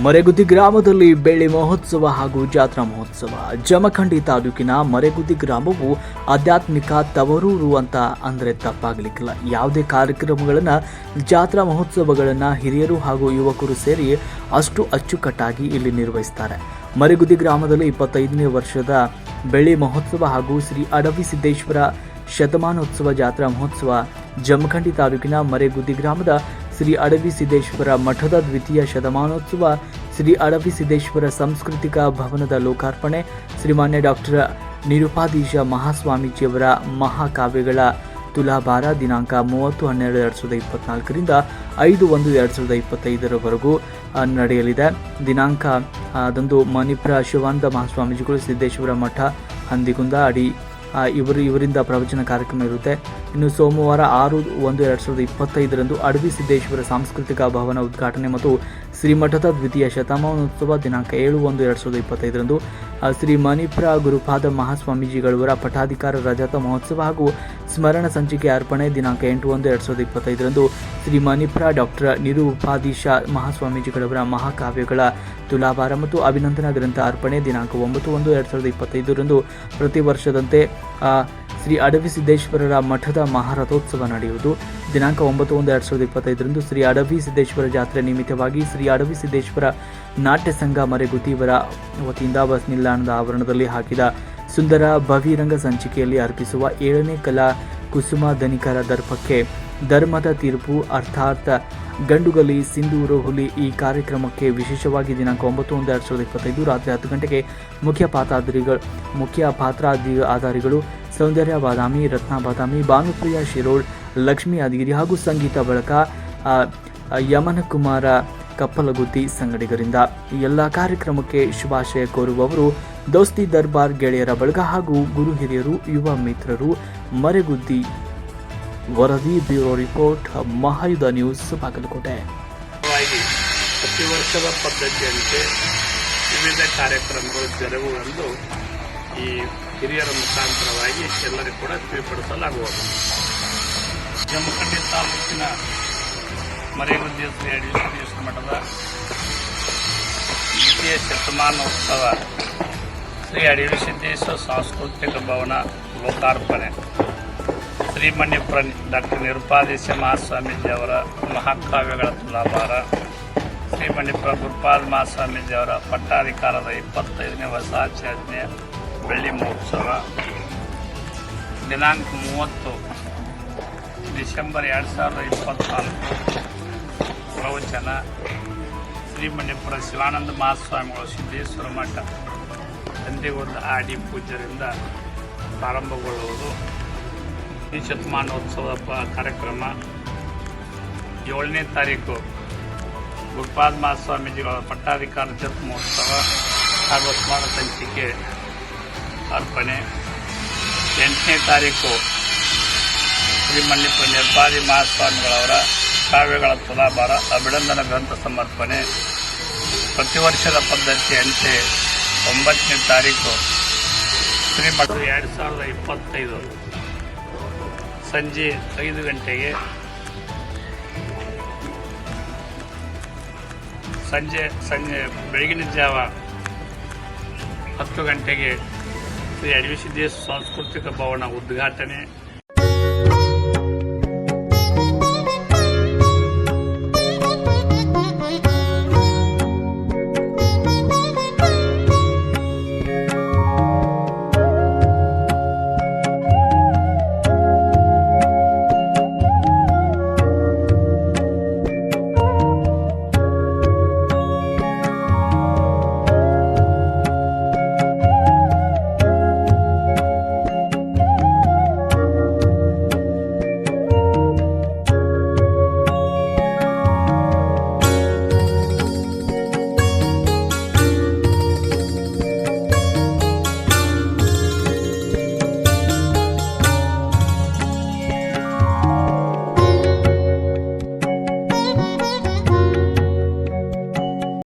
ಮರೆಗುದ್ದಿ ಗ್ರಾಮದಲ್ಲಿ ಬೆಳ್ಳಿ ಮಹೋತ್ಸವ ಹಾಗೂ ಜಾತ್ರಾ ಮಹೋತ್ಸವ. ಜಮಖಂಡಿ ತಾಲೂಕಿನ ಮರೆಗುದ್ದಿ ಗ್ರಾಮವು ಆಧ್ಯಾತ್ಮಿಕ ತವರೂರು ಅಂತ ಅಂದರೆ ತಪ್ಪಾಗಲಿಕ್ಕಿಲ್ಲ. ಯಾವುದೇ ಕಾರ್ಯಕ್ರಮಗಳನ್ನು, ಜಾತ್ರಾ ಮಹೋತ್ಸವಗಳನ್ನು ಹಿರಿಯರು ಹಾಗೂ ಯುವಕರು ಸೇರಿ ಅಷ್ಟು ಅಚ್ಚುಕಟ್ಟಾಗಿ ಇಲ್ಲಿ ನಿರ್ವಹಿಸ್ತಾರೆ. ಮರೆಗುದಿ ಗ್ರಾಮದಲ್ಲಿ ಇಪ್ಪತ್ತೈದನೇ ವರ್ಷದ ಬೆಳ್ಳಿ ಮಹೋತ್ಸವ ಹಾಗೂ ಶ್ರೀ ಅಡವಿ ಸಿದ್ದೇಶ್ವರ ಶತಮಾನೋತ್ಸವ ಜಾತ್ರಾ ಮಹೋತ್ಸವ ಜಮಖಂಡಿ ತಾಲೂಕಿನ ಮರೆಗುದ್ದಿ ಗ್ರಾಮದ ಶ್ರೀ ಅಡವಿ ಸಿದ್ದೇಶ್ವರ ಮಠದ ದ್ವಿತೀಯ ಶತಮಾನೋತ್ಸವ, ಶ್ರೀ ಅಡವಿ ಸಿದ್ದೇಶ್ವರ ಸಾಂಸ್ಕೃತಿಕ ಭವನದ ಲೋಕಾರ್ಪಣೆ, ಶ್ರೀಮಾನ್ಯ ಡಾಕ್ಟರ್ ನಿರುಪಾಧೀಶ ಮಹಾಸ್ವಾಮೀಜಿಯವರ ಮಹಾಕಾವ್ಯಗಳ ತುಲಾಭಾರ ದಿನಾಂಕ ಮೂವತ್ತು ಹನ್ನೆರಡು ಎರಡು ಸಾವಿರದ ಇಪ್ಪತ್ನಾಲ್ಕರಿಂದ ಐದು ಒಂದು ಎರಡು ಸಾವಿರದ ಇಪ್ಪತ್ತೈದರವರೆಗೂ ನಡೆಯಲಿದೆ. ದಿನಾಂಕ ಅದೊಂದು ಮಣಿಪುರ ಶಿವಾನಂದ ಮಹಾಸ್ವಾಮೀಜಿಗಳು ಸಿದ್ದೇಶ್ವರ ಮಠ, ಹಂದಿಗುಂದ ಅಡಿ ಇವರು, ಇವರಿಂದ ಪ್ರವಚನ ಕಾರ್ಯಕ್ರಮ ಇರುತ್ತೆ. ಇನ್ನು ಸೋಮವಾರ ಆರು ಒಂದು ಎರಡು ಸಾವಿರದ ಇಪ್ಪತ್ತೈದರಂದು ಅಡವಿ ಸಿದ್ದೇಶ್ವರ ಸಾಂಸ್ಕೃತಿಕ ಭವನ ಉದ್ಘಾಟನೆ ಮತ್ತು ಶ್ರೀಮಠದ ದ್ವಿತೀಯ ಶತಮಾನೋತ್ಸವ ದಿನಾಂಕ ಏಳು ಒಂದು ಎರಡು ಸಾವಿರದ ಇಪ್ಪತ್ತೈದರಂದು ಶ್ರೀ ಮಣಿಪುರ ಗುರುಪಾದ ಮಹಾಸ್ವಾಮೀಜಿಗಳವರ ಪಠಾಧಿಕಾರ ರಜತ ಮಹೋತ್ಸವ ಹಾಗೂ ಸ್ಮರಣ ಸಂಚಿಕೆ ಅರ್ಪಣೆ ದಿನಾಂಕ ಎಂಟು ಒಂದು ಎರಡು ಸಾವಿರದ ಇಪ್ಪತ್ತೈದರಂದು ಶ್ರೀ ಮಣಿಪುರ ಡಾಕ್ಟರ್ ನಿರುಪಾಧೀಶ ಮಹಾಸ್ವಾಮೀಜಿಗಳವರ ಮಹಾಕಾವ್ಯಗಳ ತುಲಾಭಾರ ಮತ್ತು ಅಭಿನಂದನಾ ಗ್ರಂಥ ಅರ್ಪಣೆ ದಿನಾಂಕ ಒಂಬತ್ತು ಒಂದು ಎರಡು ಸಾವಿರದ ಇಪ್ಪತ್ತೈದರಂದು ಪ್ರತಿ ವರ್ಷದಂತೆ ಶ್ರೀ ಅಡವಿ ಸಿದ್ದೇಶ್ವರರ ಮಠದ ಮಹಾರಥೋತ್ಸವ ನಡೆಯುವುದು. ದಿನಾಂಕ ಒಂಬತ್ತು ಒಂದು ಎರಡು ಸಾವಿರದ ಇಪ್ಪತ್ತೈದರಂದು ಶ್ರೀ ಅಡವಿ ಸಿದ್ದೇಶ್ವರ ಜಾತ್ರೆ ನಿಮಿತ್ತವಾಗಿ ಶ್ರೀ ಅಡವಿ ಸಿದ್ದೇಶ್ವರ ನಾಟ್ಯ ಸಂಘ ಮರೆಗುತ್ತಿ ಇವರ ವತಿಯಿಂದ ಬಸ್ ನಿಲ್ದಾಣದ ಆವರಣದಲ್ಲಿ ಹಾಕಿದ ಸುಂದರ ಭವಿರಂಗ ಸಂಚಿಕೆಯಲ್ಲಿ ಅರ್ಪಿಸುವ ಏಳನೇ ಕಲಾ ಕುಸುಮ ಧನಿಕರ ದರ್ಪಕ್ಕೆ ಧರ್ಮದ ತೀರ್ಪು ಅರ್ಥಾತ್ ಗಂಡುಗಲಿ ಸಿಂಧೂರು ಹುಲಿ ಈ ಕಾರ್ಯಕ್ರಮಕ್ಕೆ ವಿಶೇಷವಾಗಿ ದಿನಾಂಕ ಒಂಬತ್ತು ಒಂದು ಎರಡು ಸಾವಿರದ ಇಪ್ಪತ್ತೈದು ರಾತ್ರಿ ಹತ್ತು ಗಂಟೆಗೆ ಮುಖ್ಯ ಪಾತ್ರಾಧಾರಿಗಳು ಮುಖ್ಯ ಪಾತ್ರಾದಿ ಆಧಾರಿಗಳು ಸೌಂದರ್ಯ ಬಾದಾಮಿ, ರತ್ನ ಬಾದಾಮಿ, ಭಾನುಪ್ರಿಯ ಶಿರೋಳ್, ಲಕ್ಷ್ಮೀ ಅದಿಗಿರಿ ಹಾಗೂ ಸಂಗೀತ ಬಳಕ ಯಮನ ಕುಮಾರ ಯಮನಕುಮಾರ ಕಪ್ಪಲಗುತ್ತಿ ಸಂಗಡಿಗರಿಂದ ಈ ಎಲ್ಲ ಕಾರ್ಯಕ್ರಮಕ್ಕೆ ಶುಭಾಶಯ ಕೋರುವವರು ದೋಸ್ತಿ ದರ್ಬಾರ್ ಗೆಳೆಯರ ಬಳಗ ಹಾಗೂ ಗುರು ಹಿರಿಯರು, ಯುವ ಮಿತ್ರರು, ಮರೆಗುದ್ದಿ ವರದಿ bureau report, Mahayudha news, Bagalkote. ಪ್ರತಿ ವರ್ಷದ ಪದ್ಧತಿಯಂತೆ ವಿವಿಧ ಕಾರ್ಯಕ್ರಮಗಳು ಜರುಗುವಂದು ಈ ಹಿರಿಯರ ಮುಖಾಂತರವಾಗಿ ಎಲ್ಲರಿಗೂ ಕೂಡ ತಿಳಿಪಡಿಸಲಾಗುವುದು. ಜಮಖಂಡಿ ತಾಲೂಕಿನ ಮರೇಗುದ್ದಿ ಶ್ರೀ ಅಡಿಶ್ವರೇಶ್ವರ ಮಠದ ದ್ವಿತೀಯ ಶತಮಾನೋತ್ಸವ ಶ್ರೀ ಅಡವಿ ಸಾಂಸ್ಕೃತಿಕ ಭವನ ಲೋಕಾರ್ಪಣೆ. ಶ್ರೀಮಣ್ಯಪುರ ಡಾಕ್ಟರ್ ನಿರುಪಾದೇಶ ಮಹಾಸ್ವಾಮೀಜಿ ಅವರ ಮಹಾಕಾವ್ಯಗಳ ತುಲಾಭಾರ. ಶ್ರೀಮಣ್ಯಪುರ ಗುರುಪಾದ ಮಹಾಸ್ವಾಮೀಜಿ ಅವರ ಪಟ್ಟಾಧಿಕಾರದ ಇಪ್ಪತ್ತೈದನೇ ವರ್ಷಾಚರಣೆ ಬೆಳ್ಳಿ ಮಹೋತ್ಸವ. ದಿನಾಂಕ ಮೂವತ್ತು ಡಿಸೆಂಬರ್ ಎರಡು ಸಾವಿರದ ಇಪ್ಪತ್ತ್ನಾಲ್ಕು ಪ್ರವಚನ. ಶ್ರೀಮಣ್ಯಪುರ ಶಿವಾನಂದ ಮಹಾಸ್ವಾಮಿಗಳು ಸಿದ್ದೇಶ್ವರ ಮಠ. ತಂದೆಗೊಂದು ಆಡಿ ಪೂಜೆಯಿಂದ ಪ್ರಾರಂಭಗೊಳ್ಳುವುದು. ಈ ಶತಮಾನೋತ್ಸವದ ಕಾರ್ಯಕ್ರಮ ಏಳನೇ ತಾರೀಕು ಗುರುಪಾದ ಮಹಾಸ್ವಾಮೀಜಿಗಳ ಪಟ್ಟಾಧಿಕಾರ ಜನ್ಮೋತ್ಸವ ಹಾಗೂ ಸ್ಮರಣ ಸಂಚಿಕೆ ಅರ್ಪಣೆ. ಎಂಟನೇ ತಾರೀಕು ಶ್ರೀಮಲ್ಲಿಪುರ ನಿರ್ಪಾದಿ ಮಹಾಸ್ವಾಮಿಗಳವರ ಕಾವ್ಯಗಳ ತುಲಾಭಾರ, ಅಭಿನಂದನ ಗ್ರಂಥ ಸಮರ್ಪಣೆ. ಪ್ರತಿ ವರ್ಷದ ಪದ್ಧತಿಯಂತೆ ಒಂಬತ್ತನೇ ತಾರೀಕು ಶ್ರೀಮಠ ಎರಡು ಸಾವಿರದ ಇಪ್ಪತ್ತೈದು. ಸಂಜೆ ಐದು ಗಂಟೆಗೆ. ಸಂಜೆ ಸಂಜೆ, ಬೆಳಗಿನ ಜಾವ ಹತ್ತು ಗಂಟೆಗೆ ಶ್ರೀ ಅಡವಿ ಸಿದ್ದೇಶ್ವರ ಸಾಂಸ್ಕೃತಿಕ ಭವನ ಉದ್ಘಾಟನೆ.